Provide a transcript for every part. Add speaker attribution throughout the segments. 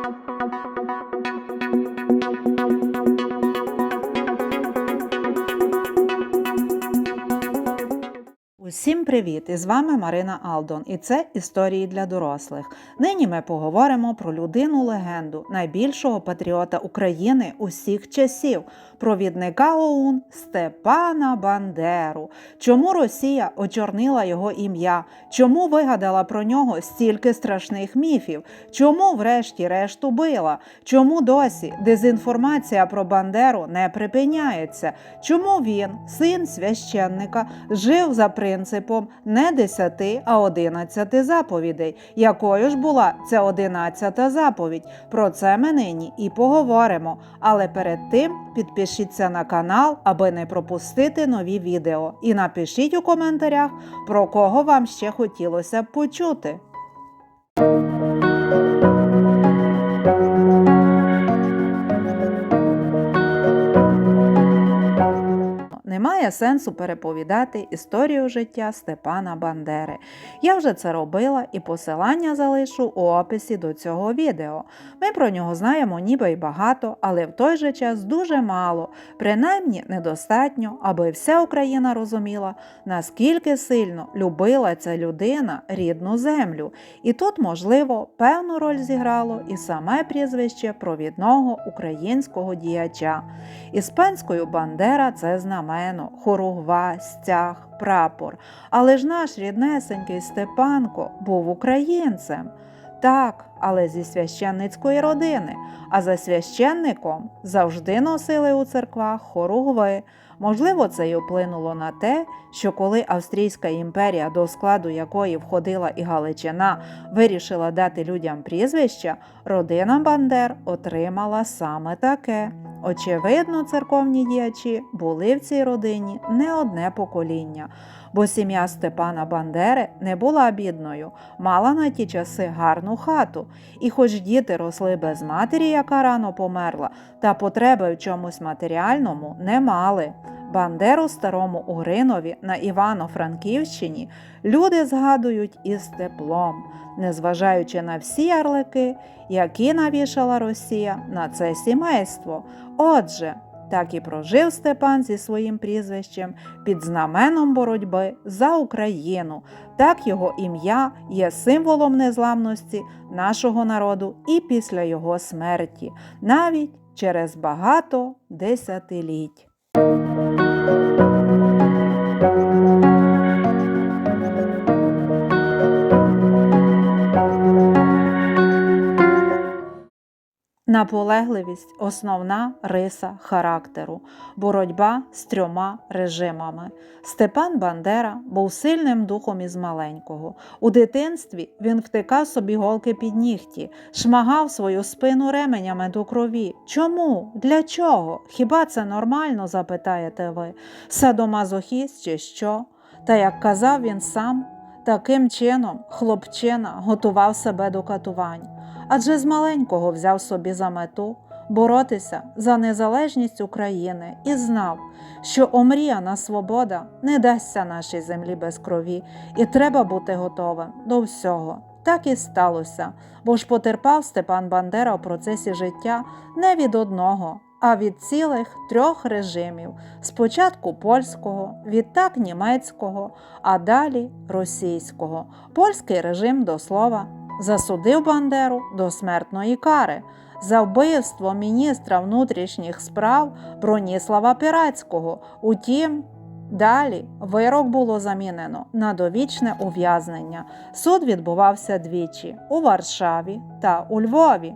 Speaker 1: Thank you. Усім привіт! І з вами Марина Алдон, і це історії для дорослих. Нині ми поговоримо про людину легенду, найбільшого патріота України усіх часів, провідника ОУН Степана Бандеру. Чому Росія очорнила його ім'я? Чому вигадала про нього стільки страшних міфів? Чому, врешті-решт, убила? Чому досі дезінформація про Бандеру не припиняється? Чому він, син священника, жив за принципом не 10, а 11 заповідей? Якою ж була ця 11 заповідь? Про це ми нині і поговоримо. Але перед тим підпишіться на канал, аби не пропустити нові відео. І напишіть у коментарях, про кого вам ще хотілося б почути. Немає сенсу переповідати історію життя Степана Бандери. Я вже це робила і посилання залишу у описі до цього відео. Ми про нього знаємо ніби й багато, але в той же час дуже мало, принаймні недостатньо, аби вся Україна розуміла, наскільки сильно любила ця людина рідну землю. І тут, можливо, певну роль зіграло і саме прізвище провідного українського діяча. Іспанською Бандера це знамено, хоругва, стяг, прапор. Але ж наш ріднесенький Степанко був українцем. Так, але зі священницької родини, а за священником завжди носили у церквах хоругви. Можливо, це й вплинуло на те, що коли Австрійська імперія, до складу якої входила і Галичина, вирішила дати людям прізвища, родина Бандер отримала саме таке. Очевидно, церковні діячі були в цій родині не одне покоління, бо сім'я Степана Бандери не була бідною, мала на ті часи гарну хату, і хоч діти росли без матері, яка рано померла, та потреби в чомусь матеріальному не мали. Бандеру старому Угринові на Івано-Франківщині люди згадують із теплом, незважаючи на всі ярлики, які навішала Росія на це сімейство. Отже, так і прожив Степан зі своїм прізвищем під знаменом боротьби за Україну. Так його ім'я є символом незламності нашого народу і після його смерті, навіть через багато десятиліть. Наполегливість основна риса характеру, боротьба з трьома режимами. Степан Бандера був сильним духом із маленького. У дитинстві він втикав собі голки під нігті, шмагав свою спину ременями до крові. Чому? Для чого? Хіба це нормально? запитаєте ви? Садомазохіст чи що? Та як казав він сам, таким чином хлопчина готував себе до катувань адже з маленького взяв собі за мету боротися за незалежність України і знав, що омріяна свобода не дасться нашій землі без крові, і треба бути готовим до всього. Так і сталося, бо ж потерпав Степан Бандера у процесі життя не від одного, а від цілих трьох режимів: спочатку польського, відтак німецького, а далі російського. Польський режим до слова засудив Бандеру до смертної кари за вбивство міністра внутрішніх справ Броніслава Пірацького. Утім, далі вирок було замінено на довічне ув'язнення. Суд відбувався двічі у Варшаві та у Львові.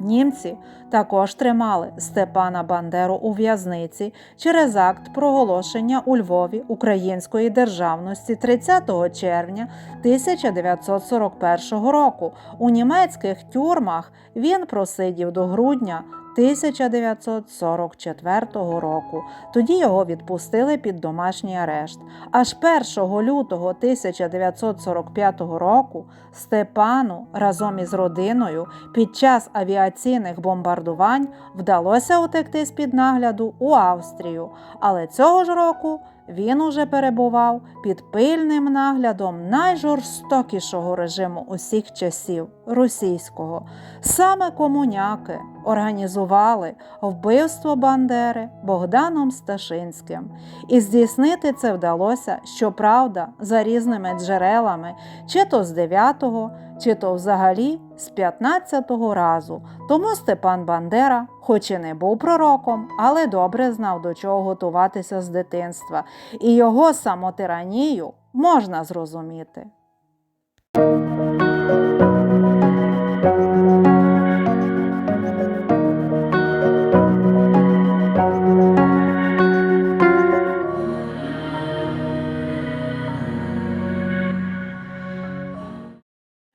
Speaker 1: Німці також тримали Степана Бандеру у в'язниці через акт проголошення у Львові української державності 30 червня 1941 року. У німецьких тюрмах він просидів до грудня 1944 року. Тоді його відпустили під домашній арешт. Аж 1 лютого 1945 року Степану разом із родиною під час авіаційних бомбардувань вдалося утекти з під нагляду у Австрію. Але цього ж року він уже перебував під пильним наглядом найжорстокішого режиму усіх часів російського. Саме комуняки організували вбивство Бандери Богданом Сташинським. І здійснити це вдалося, щоправда, за різними джерелами, чи то з 9-го, чи то взагалі з 15-го разу. Тому Степан Бандера, хоч і не був пророком, але добре знав, до чого готуватися з дитинства, і його самотиранію можна зрозуміти.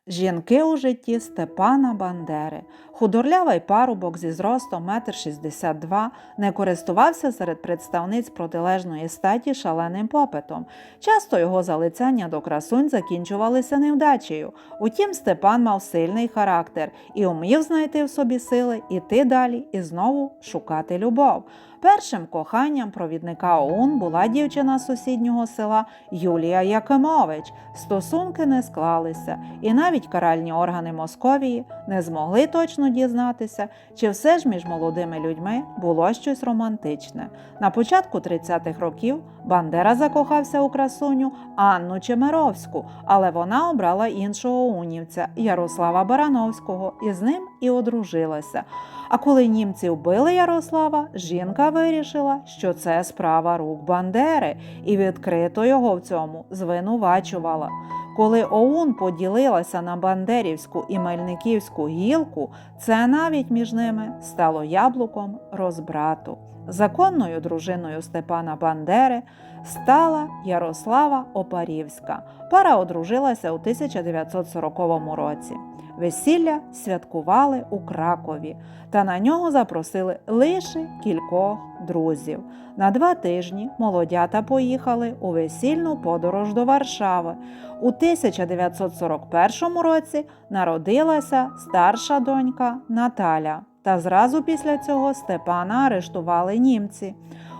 Speaker 1: Жінки у житті Степана Бандери. Худорлявий парубок зі зростом 1,62 м не користувався серед представниць протилежної статі шаленим попитом. Часто його залицяння до красунь закінчувалися невдачею. Утім, Степан мав сильний характер і умів знайти в собі сили іти далі і знову шукати любов. Першим коханням провідника ОУН була дівчина з сусіднього села Юлія Якимович. Стосунки не склалися, і навіть каральні органи Московії не змогли точно дізнатися, чи все ж між молодими людьми було щось романтичне. На початку 30-х років Бандера закохався у красуню Анну Чемеровську, але вона обрала іншого унівця Ярослава Барановського і з ним і одружилася. А коли німці вбили Ярослава, жінка вирішила, що це справа рук Бандери, і відкрито його в цьому звинувачувала. Коли ОУН поділилася на Бандерівську і Мельниківську гілку, це навіть між ними стало яблуком розбрату. Законною дружиною Степана Бандери стала Ярослава Опарівська. Пара одружилася у 1940 році. Весілля святкували у Кракові, та на нього запросили лише кількох друзів. На два тижні молодята поїхали у весільну подорож до Варшави. У 1941 році народилася старша донька Наталя. Та зразу після цього Степана арештували німці.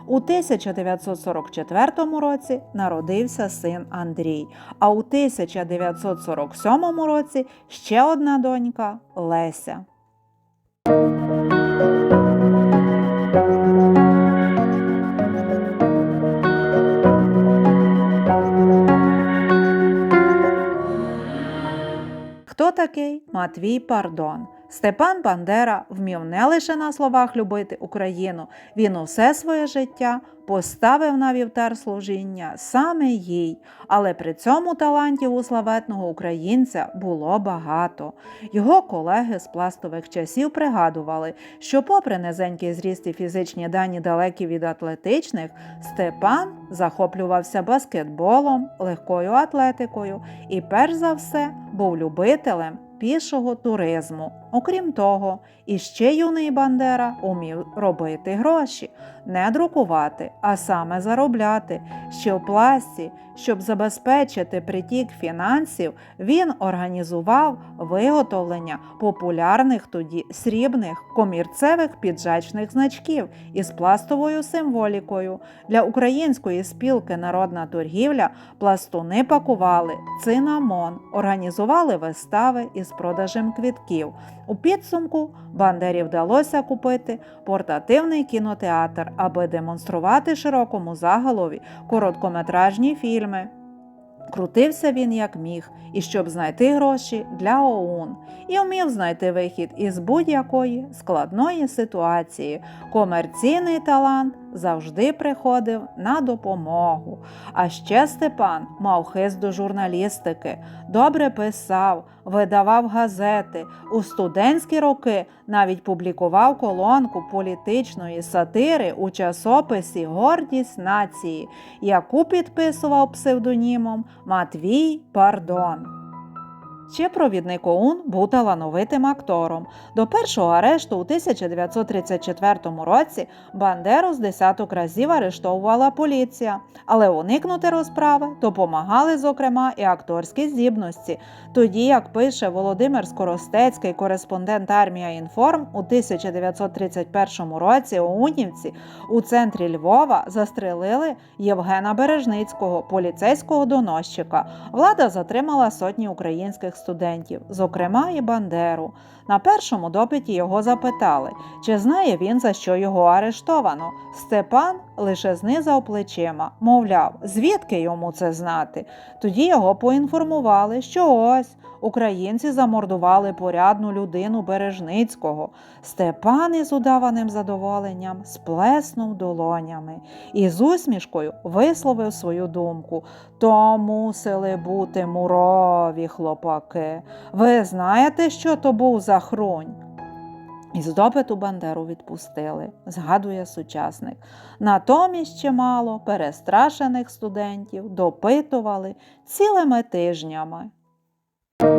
Speaker 1: У 1944 році народився син Андрій, а у 1947 році ще одна донька Леся. Хто такий Матвій Пардон? Степан Бандера вмів не лише на словах любити Україну, він усе своє життя поставив на вівтар служіння саме їй, але при цьому талантів у славетного українця було багато. Його колеги з пластових часів пригадували, що, попри низенький зріст і фізичні дані далекі від атлетичних, Степан захоплювався баскетболом, легкою атлетикою і, перш за все, був любителем пішого туризму. Окрім того, іще юний Бандера умів робити гроші, не друкувати, а саме заробляти. Ще в пласті, щоб забезпечити притік фінансів, він організував виготовлення популярних тоді срібних комірцевих піджачних значків із пластовою символікою. Для української спілки Народна торгівля пластуни пакували цинамон, організували вистави із продажем квітків. У підсумку Бандері вдалося купити портативний кінотеатр, аби демонструвати широкому загалові короткометражні фільми. Крутився він як міг, і щоб знайти гроші для ОУН, і вмів знайти вихід із будь-якої складної ситуації. Комерційний талант завжди приходив на допомогу. А ще Степан мав хист до журналістики, добре писав, видавав газети. У студентські роки навіть публікував колонку політичної сатири у часописі Гордість нації, яку підписував псевдонімом Матвій Пардон. Ще провідник ОУН був талановитим актором. До першого арешту у 1934 році Бандеру з десяток разів арештовувала поліція, але уникнути розправи допомагали, зокрема, і акторські здібності. Тоді, як пише Володимир Скоростецький, кореспондент армія Інформ, у 1931 році ОУНівці у центрі Львова застрелили Євгена Бережницького, поліцейського доносчика. Влада затримала сотні українських студентів, зокрема і Бандеру. На першому допиті його запитали, чи знає він, за що його арештовано. Степан лише знизав плечима, мовляв, звідки йому це знати. Тоді його поінформували, що ось українці замордували порядну людину Бережницького. Степан із удаваним задоволенням сплеснув долонями і з усмішкою висловив свою думку. То мусили бути мурові хлопаки. Ви знаєте, що то був за хрунь? Із допиту Бандеру відпустили, згадує сучасник. Натомість чимало перестрашених студентів допитували цілими тижнями. Головний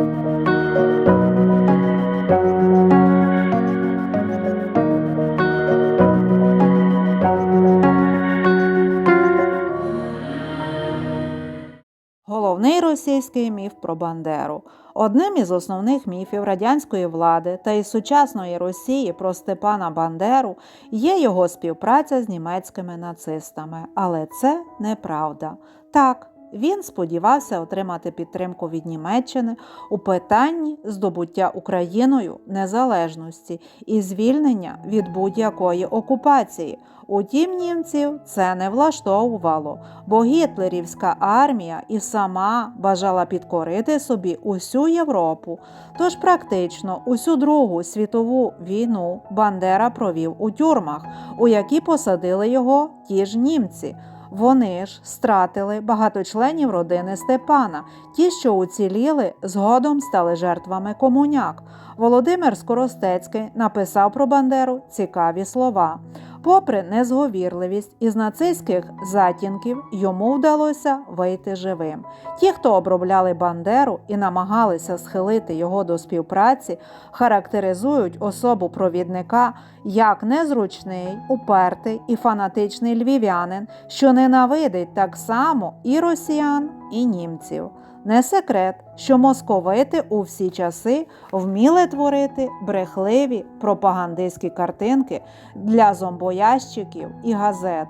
Speaker 1: російський міф про Бандеру. Одним із основних міфів радянської влади та й сучасної Росії про Степана Бандеру є його співпраця з німецькими нацистами. Але це неправда. Так, він сподівався отримати підтримку від Німеччини у питанні здобуття Україною незалежності і звільнення від будь-якої окупації. Утім, німців це не влаштовувало, бо гітлерівська армія і сама бажала підкорити собі усю Європу. Тож практично усю Другу світову війну Бандера провів у тюрмах, у які посадили його ті ж німці. Вони ж стратили багато членів родини Степана. Ті, що уціліли, згодом стали жертвами комуняк. Володимир Скоростецький написав про Бандеру цікаві слова. Попри незговірливість із нацистських затінків, йому вдалося вийти живим. Ті, хто обробляли Бандеру і намагалися схилити його до співпраці, характеризують особу провідника як незручний, упертий і фанатичний львів'янин, що ненавидить так само і росіян, і німців. Не секрет, що московити у всі часи вміли творити брехливі пропагандистські картинки для зомбоящиків і газет.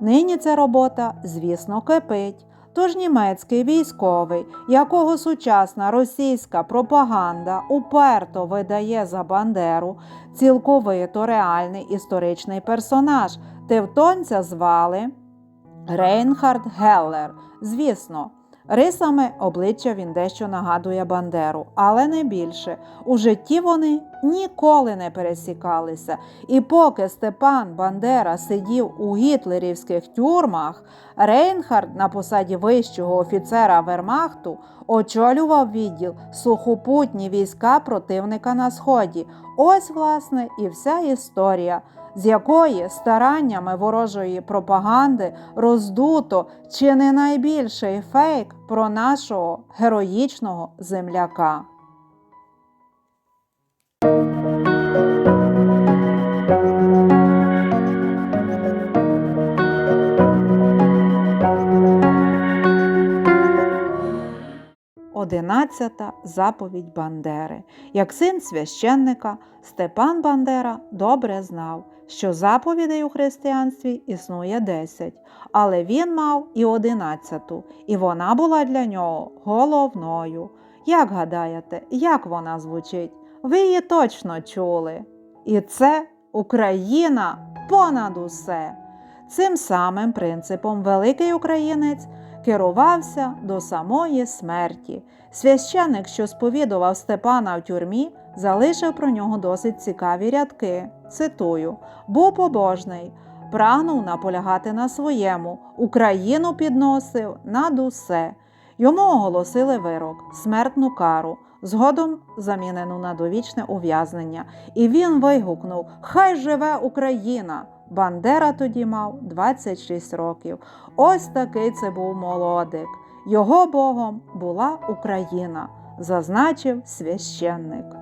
Speaker 1: Нині ця робота, звісно, кипить. Тож німецький військовий, якого сучасна російська пропаганда уперто видає за Бандеру, цілковито реальний історичний персонаж. Тевтонця звали Рейнхард Геллер. Звісно, Рисами обличчя він дещо нагадує Бандеру, але не більше. У житті вони ніколи не пересікалися. І поки Степан Бандера сидів у гітлерівських тюрмах, Рейнхард на посаді вищого офіцера Вермахту очолював відділ сухопутні війська противника на сході. Ось, власне, і вся історія з якої стараннями ворожої пропаганди роздуто чи не найбільший фейк про нашого героїчного земляка. Одинадцята заповідь Бандери. Як син священника, Степан Бандера добре знав, що заповідей у християнстві існує десять, але він мав і одинадцяту, і вона була для нього головною. Як гадаєте, як вона звучить? Ви її точно чули. І це Україна понад усе. Цим самим принципом великий українець керувався до самої смерті. Священик, що сповідував Степана в тюрмі, залишив про нього досить цікаві рядки. Цитую: був побожний, прагнув наполягати на своєму, Україну підносив над усе. Йому оголосили вирок, смертну кару, згодом замінену на довічне ув'язнення. І він вигукнув: Хай живе Україна! Бандера тоді мав 26 років. Ось такий це був молодик. Його Богом була Україна. зазначив священник.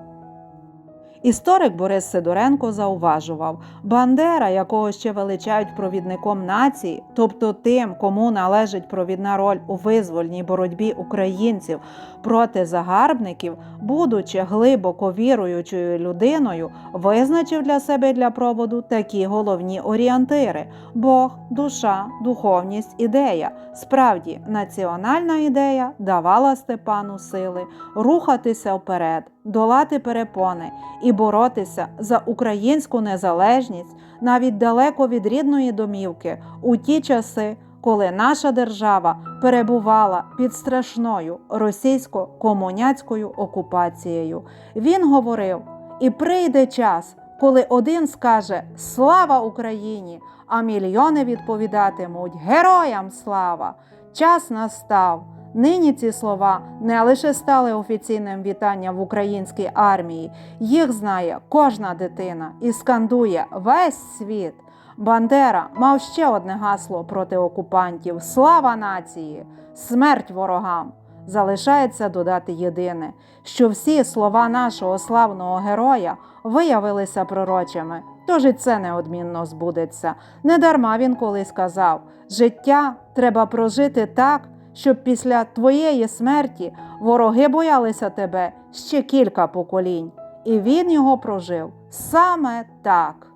Speaker 1: Історик Борис Сидоренко зауважував, Бандера, якого ще величають провідником нації, тобто тим, кому належить провідна роль у визвольній боротьбі українців проти загарбників, будучи глибоко віруючою людиною, визначив для себе для проводу такі головні орієнтири: Бог, душа, духовність, ідея. Справді, національна ідея давала Степану сили рухатися вперед, долати перепони і боротися за українську незалежність навіть далеко від рідної домівки у ті часи, коли наша держава перебувала під страшною російсько-комуняцькою окупацією. Він говорив: і прийде час, коли один скаже Слава Україні! а мільйони відповідатимуть Героям слава! Час настав. Нині ці слова не лише стали офіційним вітанням в українській армії, їх знає кожна дитина і скандує весь світ. Бандера мав ще одне гасло проти окупантів: Слава нації! Смерть ворогам! Залишається додати єдине, що всі слова нашого славного героя виявилися пророчими, тож і це неодмінно збудеться. Недарма він колись сказав: життя треба прожити так, щоб після твоєї смерті вороги боялися тебе ще кілька поколінь. І він його прожив саме так.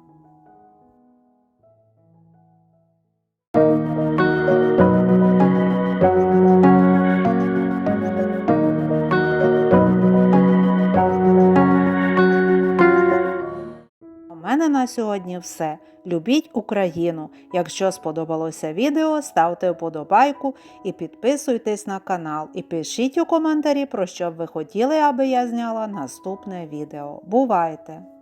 Speaker 1: Мене на сьогодні все. Любіть Україну. Якщо сподобалося відео, ставте вподобайку і підписуйтесь на канал. І пишіть у коментарі, про що б ви хотіли, аби я зняла наступне відео. Бувайте!